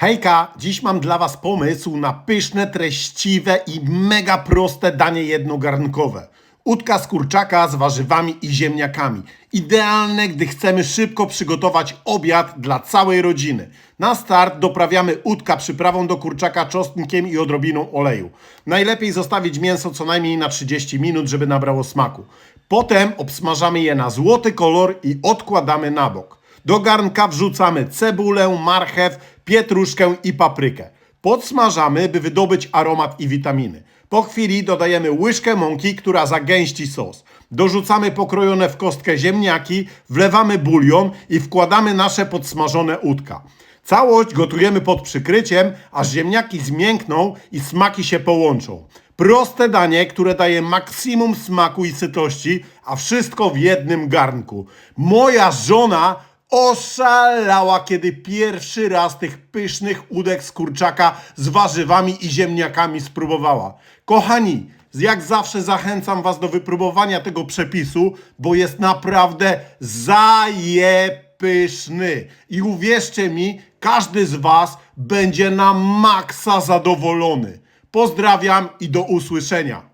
Hejka, dziś mam dla Was pomysł na pyszne, treściwe i mega proste danie jednogarnkowe. Udka z kurczaka z warzywami i ziemniakami. Idealne, gdy chcemy szybko przygotować obiad dla całej rodziny. Na start doprawiamy udka przyprawą do kurczaka czosnkiem i odrobiną oleju. Najlepiej zostawić mięso co najmniej na 30 minut, żeby nabrało smaku. Potem obsmażamy je na złoty kolor i odkładamy na bok. Do garnka wrzucamy cebulę, marchew, pietruszkę i paprykę. Podsmażamy, by wydobyć aromat i witaminy. Po chwili dodajemy łyżkę mąki, która zagęści sos. Dorzucamy pokrojone w kostkę ziemniaki, wlewamy bulion i wkładamy nasze podsmażone udka. Całość gotujemy pod przykryciem, aż ziemniaki zmiękną i smaki się połączą. Proste danie, które daje maksimum smaku i sytości, a wszystko w jednym garnku. Moja żona oszalała, kiedy pierwszy raz tych pysznych udek z kurczaka z warzywami i ziemniakami spróbowała. Kochani, jak zawsze zachęcam Was do wypróbowania tego przepisu, bo jest naprawdę zajepyszny. I uwierzcie mi, każdy z Was będzie na maksa zadowolony. Pozdrawiam i do usłyszenia.